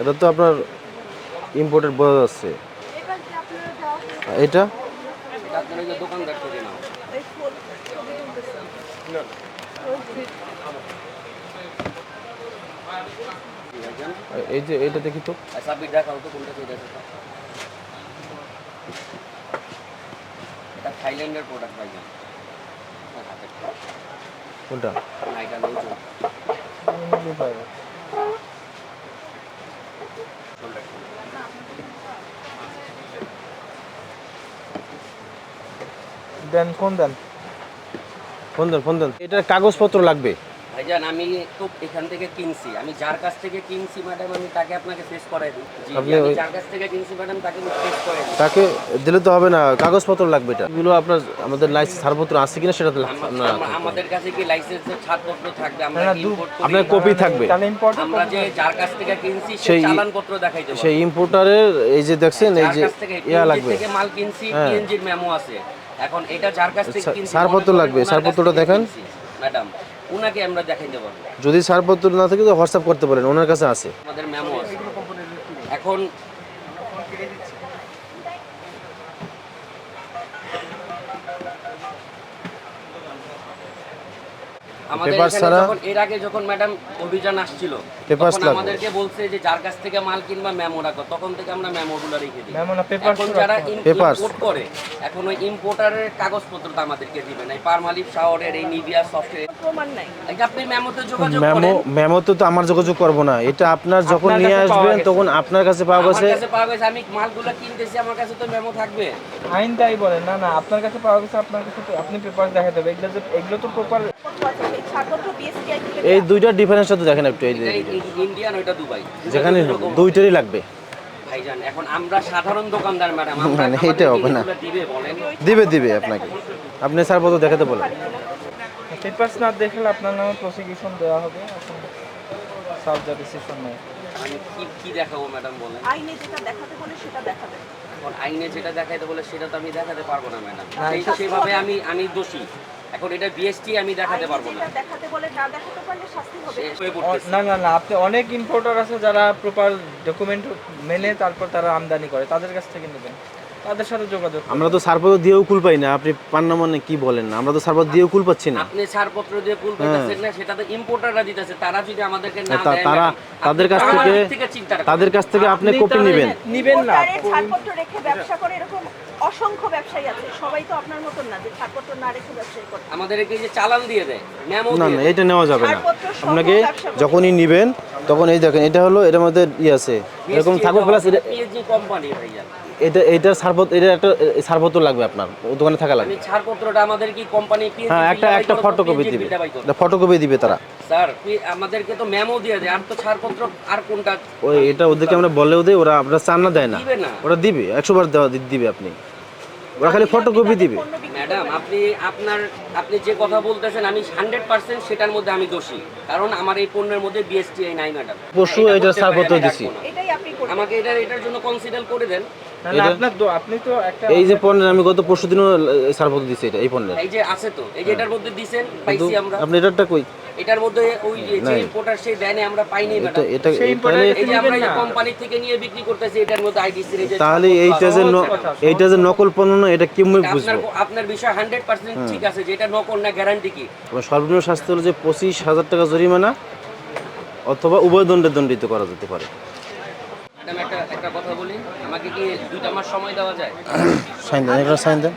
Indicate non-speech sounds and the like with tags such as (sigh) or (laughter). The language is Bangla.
এটা তো আপনার ইম্পোর্টেড বোঝা যাচ্ছে। এটা? এই যে এটা দেখি তো। এটা থাইল্যান্ডের প্রোডাক্ট কোনটা? দেন কোন দেন? ফোন দেন ফোন দেন। এটার কাগজপত্র লাগবে। ভাইজান আমি তো এখান থেকে কিনছি। আমি যার কাছ থেকে কিনছি ম্যাডাম আমি তাকে আপনাকে ফেস করাই দিই। আপনি আমি যার কাছ থেকে কিনছি ম্যাডাম তাকে ফেস করাই দিই। তাকে দিলে তো হবে না কাগজপত্র লাগবে এটা। এগুলো আপনার আমাদের লাইসেন্স ছাড়পত্র আছে কিনা সেটা তো আপনার আমাদের কাছে কি লাইসেন্সের ছাড়পত্র থাকবে? আমরা import করি? আপনার কপি থাকবে। আমরা যে যার কাছ থেকে কিনছি সেই চালানপত্র দেখাই দেবো সেই ইম্পোর্টারের এই যে দেখছেন এই যে ইয়া লাগবে। থেকে মাল কিনছি হ্যাঁ। পিএনজির মেমো আছে। এখন এটা যার কাছ থেকে কিনছি ছাড়পত্র লাগবে, ছাড়পত্রটা দেখান। ম্যাডাম উনাকে আমরা দেখাই দেবো যদি ছাড়পত্র না থাকে তো হোয়াটসঅ্যাপ করতে পারেন ওনার কাছে আছে। আমাদের মেমো আছে। এখন আমাদের এখানে যখন এর আগে যখন ম্যাডাম অভিযান আসছিল তখন আমাদেরকে বলছে যে যার কাছ থেকে মাল কিনবা মেমো রাখো। তখন থেকে আমরা মেমোগুলো রেখে দিই। মেমো না, তো যারা। ইম্পোর্ট করে এখন ওই ইম্পোর্টারের কাগজপত্রটা আমাদেরকে দিবেন এই পারমালিপ শাওয়ারের এই নিভিয়া সফটওয়্যার প্রমাণ নাই। আপনি মেমোতে যোগাযোগ মেমো মেমোতে তো আমার যোগাযোগ করব না। এটা আপনার যখন নিয়ে আসবেন তখন আপনার কাছে পাওয়া আমার গেছে কাছে পাওয়া গেছে। আমি মালগুলো কিনতেছি আমার কাছে তো মেমো থাকবে। আইন তাই বলে না না আপনার কাছে পাওয়া গেছে আপনার কাছে তো আপনি পেপার দেখাতে হবে। এগুলো যে এগুলো তো প্রপার এই দুইটার ডিফারেন্সটা তো দেখেন একটু এই যে- ইন্ডিয়ান ওইটা দুবাই। যেখানে দুইটারই লাগবে। ভাইজান এখন আমরা সাধারণ দোকানদার ম্যাডাম না, না, এটা হবে না। দিবে বলেন। দিবে দিবে আপনাকে। আপনি স্যার বলতে দেখাতে বলেন। পেপারস না দেখলে আপনার নামে প্রসিকিউশন দেওয়া হবে। এখন সার্চ যা ডিসিশন নেয় আমি কি কি দেখাবো ম্যাডাম বলেন? আইনে যেটা দেখাতে বলে সেটা দেখাবে। এখন আইনে যেটা দেখাইতে বলে সেটা তো আমি দেখাতে পারব না ম্যাডাম। না, সেভাবে আমি আমি দোষী। এখন এটা বিএসটি আমি দেখাতে পারব না। দেখাতে বলে না দেখাতে পারলে শাস্তি হবে। না না না আপনি অনেক ইম্পোর্টার আছে যারা প্রপার ডকুমেন্ট মেনে তারপর তারা আমদানি করে। তাদের কাছ থেকে নেবেন। তাদের সাথে যোগাযোগ আমরা তো ছাড়পত্র দিয়েও কুল পাই না আপনি পান না মানে কি বলেন না? আমরা তো ছাড়পত্র দিয়েও কুল পাচ্ছি না। আপনি ছাড়পত্র দিয়ে কুল পেতেছেন না সেটা তো ইম্পোর্টাররা দিতেছে তারা যদি আমাদেরকে না দেয় তারা তাদের কাছ থেকে। তাদের কাছ থেকে আপনি কপি নেবেন। নিবেন না। ছাড়পত্র রেখে ব্যবসা করে এরকম অসংখ্য ব্যবসায়ী আছে সবাই তো আপনার মতন না যে ছাড়পত্র না রেখে ব্যবসায়ী করে আমাদেরকে যে চালান দিয়ে দেয় মেমো না না এটা নেওয়া যাবে না। আপনাকে যখনই নিবেন তখন এই দেখেন এটা হলো এটার মধ্যে ই আছে। এরকম থাকুক প্লাস এটা পিএসজি কোম্পানি ভাইয়া। এটা এটা ছাড়পত্র এটা একটা ছাড়পত্র লাগবে আপনার দোকানে থাকা লাগবে। আমি ছাড়পত্রটা আমাদের কি কোম্পানি হ্যাঁ একটা একটা ফটোকপি দিবে। ফটোকপি দিবে তারা। স্যার আমাদেরকে তো মেমো দিয়ে দেয় আর তো ছাড়পত্র আর কোনটা? ওই এটা ওদেরকে আমরা বলেও দিই ওরা আপনার চান না দেয় না। ওরা দিবে একশো বার দেওয়া দিবে আপনি। ওরা খালি ফটোকপি দিবে। ম্যাডাম আপনি আপনার আপনি যে কথা বলতেছেন আমি হান্ড্রেড পার্সেন্ট সেটার মধ্যে আমি দোষী। কারণ আমার এই পণ্যের মধ্যে বিএসটিআই নাই ম্যাডাম। পরশু এটা এটার ছাড়পত্র দিছি। আমাকে এটা এটার জন্য কনসিডার করে দেন। এই যে পণ্যের আমি গত পরশু দিনও ছাড়পত্র দিছি এটা এই পণ্যের। এই যে আছে তো এই যে এটার মধ্যে দিছেন পাইছি আমরা। আপনি এটারটা কই? এটার মধ্যে ওই যে যে ইম্পোর্টার সেই দেনে আমরা পাইনি ম্যাডাম এটা এই- যে আমরা নেবেন যে না। কোম্পানি থেকে নিয়ে বিক্রি করতেছি এটার মধ্যে আইডিসি রে তাহলে এইটা যে এইটা যে নকল পণ্য না এটা কি আমি বুঝব? আপনার বিষয় হান্ড্রেড পার্সেন্ট ঠিক আছে যে এটা নকল না গ্যারান্টি কি? সর্বনিম্ন শাস্তি হলো যে পঁচিশ হাজার টাকা জরিমানা অথবা উভয় দণ্ডে দণ্ডিত করা যেতে পারে। একটা কথা বলি আমাকে কি দুইটা মাস সময় দেওয়া যায়? (coughs) সাইন দেন একটা সাইন দেন।